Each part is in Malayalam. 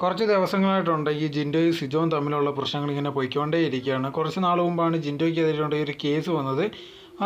കുറച്ച് ദിവസങ്ങളായിട്ടുണ്ട് ഈ ജിൻഡോയും സിജോയും തമ്മിലുള്ള പ്രശ്നങ്ങൾ ഇങ്ങനെ പോയിക്കൊണ്ടേയിരിക്കുകയാണ്. കുറച്ച് നാൾ മുമ്പാണ് ജിൻഡോയ്ക്കെതിരെ ഒരു കേസ് വന്നത്.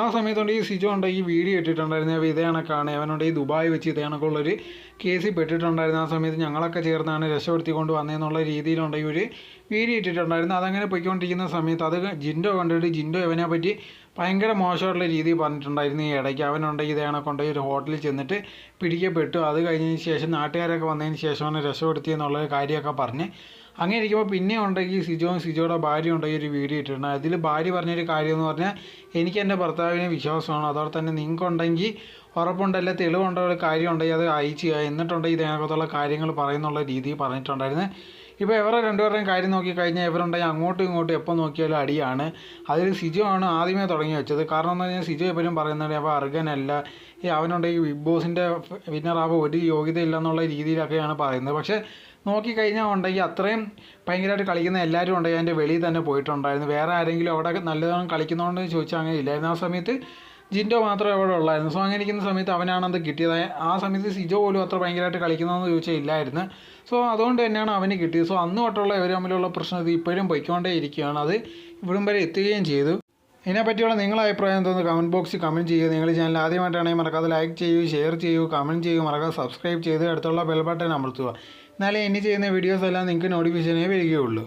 ആ സമയത്തുണ്ട് ഈ സിജോ ഈ വീഡിയോ ഇട്ടിട്ടുണ്ടായിരുന്നു അപ്പോൾ ഇതേ കണക്കാണ് അവനുണ്ട് ഈ ദുബായ് വെച്ച് ഇതേ കണക്കുള്ളൊരു കേസിൽ പെട്ടിട്ടുണ്ടായിരുന്നു ആ സമയത്ത് ഞങ്ങളൊക്കെ ചേർന്നാണ് രക്ഷപ്പെടുത്തിക്കൊണ്ട് വന്നതെന്നുള്ള രീതിയിലുണ്ട് ഈ ഒരു വീഡിയോ ഇട്ടിട്ടുണ്ടായിരുന്നു. അതങ്ങനെ പോയിക്കൊണ്ടിരിക്കുന്ന സമയത്ത് അത് ജിൻഡോ കണ്ടിട്ട് ജിൻഡോ അവനെ പറ്റി ഭയങ്കര മോശമായിട്ടുള്ള രീതിയിൽ പറഞ്ഞിട്ടുണ്ടായിരുന്നു. ഈ ഇടയ്ക്ക് അവനുണ്ട് ഇതേ കണക്കുണ്ട് ഒരു ഹോട്ടലിൽ ചെന്നിട്ട് പിടിക്കപ്പെട്ടു. അത് കഴിഞ്ഞതിന് ശേഷം നാട്ടുകാരൊക്കെ വന്നതിന് ശേഷമാണ് രക്ഷപ്പെടുത്തിയെന്നുള്ള കാര്യമൊക്കെ പറഞ്ഞ് അങ്ങനെ ഇരിക്കുമ്പോൾ പിന്നെ ഉണ്ടെങ്കിൽ സിജോയും സിജോയുടെ ഭാര്യ ഉണ്ടെങ്കിൽ ഒരു വീഡിയോ ഇട്ടിട്ടുണ്ട്. അതിൽ ഭാര്യ പറഞ്ഞൊരു കാര്യം എന്ന് പറഞ്ഞാൽ എനിക്ക് എന്റെ ഭർത്താവിനെ വിശ്വാസമാണ്. അതോടെ തന്നെ നിങ്ങൾക്കുണ്ടെങ്കിൽ ഉറപ്പുണ്ടല്ല തെളിവുണ്ടോ ഒരു കാര്യം ഉണ്ടെങ്കിൽ അത് അയച്ചു എന്നിട്ടുണ്ടെങ്കിൽ ഇതിനകത്തുള്ള കാര്യങ്ങൾ പറയുന്നുള്ള രീതിയിൽ പറഞ്ഞിട്ടുണ്ടായിരുന്നു. ഇപ്പോൾ ഇവരെ രണ്ടുപേരുടെയും കാര്യം നോക്കി കഴിഞ്ഞാൽ ഇവരുണ്ടെങ്കിൽ അങ്ങോട്ടും ഇങ്ങോട്ടും എപ്പോൾ നോക്കിയാലും അടിയാണ്. അതിൽ സിജോ ആണ് ആദ്യമേ തുടങ്ങി വെച്ചത്. കാരണം എന്ന് പറഞ്ഞാൽ സിജോ എപ്പോഴും പറയുന്നുണ്ട് അപ്പോൾ അർഗനല്ല ഈ അവനുണ്ടെങ്കിൽ ബിഗ് ബോസിന്റെ വിന്നറാവുക ഒരു യോഗ്യതയില്ല എന്നുള്ള രീതിയിലൊക്കെയാണ് പറയുന്നത്. പക്ഷേ നോക്കിക്കഴിഞ്ഞാൽ ഉണ്ടെങ്കിൽ അത്രയും ഭയങ്കരമായിട്ട് കളിക്കുന്ന എല്ലാവരും ഉണ്ടെങ്കിൽ അതിന്റെ വെളിയിൽ തന്നെ പോയിട്ടുണ്ടായിരുന്നു. വേറെ ആരെങ്കിലും അവിടെ നല്ലതാണ് കളിക്കുന്നതുകൊണ്ട് ചോദിച്ചാൽ അങ്ങനെ ഇല്ലായിരുന്നു. ആ സമയത്ത് ജിൻഡോ മാത്രമേ അവിടെ ഉള്ളായിരുന്നു. സോ അങ്ങനെ ഇരിക്കുന്ന സമയത്ത് അവനാണത് കിട്ടിയത്. ആ സമയത്ത് സിജോ പോലും അത്ര ഭയങ്കരമായിട്ട് കളിക്കുന്നതെന്ന് ചോദിച്ചാൽ ഇല്ലായിരുന്നു. സോ അതുകൊണ്ട് തന്നെയാണ് അവന് കിട്ടിയത്. സോ അന്ന് തൊട്ടുള്ള ഇവർ തമ്മിലുള്ള പ്രശ്നം ഇത് ഇപ്പോഴും പൊയ്ക്കൊണ്ടേ ഇരിക്കുകയാണ്. അത് ഇവിടും വരെ എത്തുകയും ചെയ്തു. ഇതിനെപ്പറ്റിയുള്ള നിങ്ങളുടെ അഭിപ്രായം എന്തോന്ന് കമന്റ് ബോക്സിൽ കമന്റ് ചെയ്യുക. നിങ്ങൾ ചാനൽ ആദ്യമായിട്ടാണെങ്കിൽ മറക്കാതെ ലൈക്ക് ചെയ്യൂ ഷെയർ ചെയ്യൂ കമന്റ് ചെയ്യൂ. മറക്കാതെ സബ്സ്ക്രൈബ് ചെയ്ത് അടുത്തുള്ള ബെൽ ബട്ടൺ അമർത്തുക. എന്നാലേ ഇനി ചെയ്യുന്ന വീഡിയോസ് എല്ലാം നിങ്ങൾക്ക് നോട്ടിഫിക്കേഷനേ വരികയുള്ളൂ.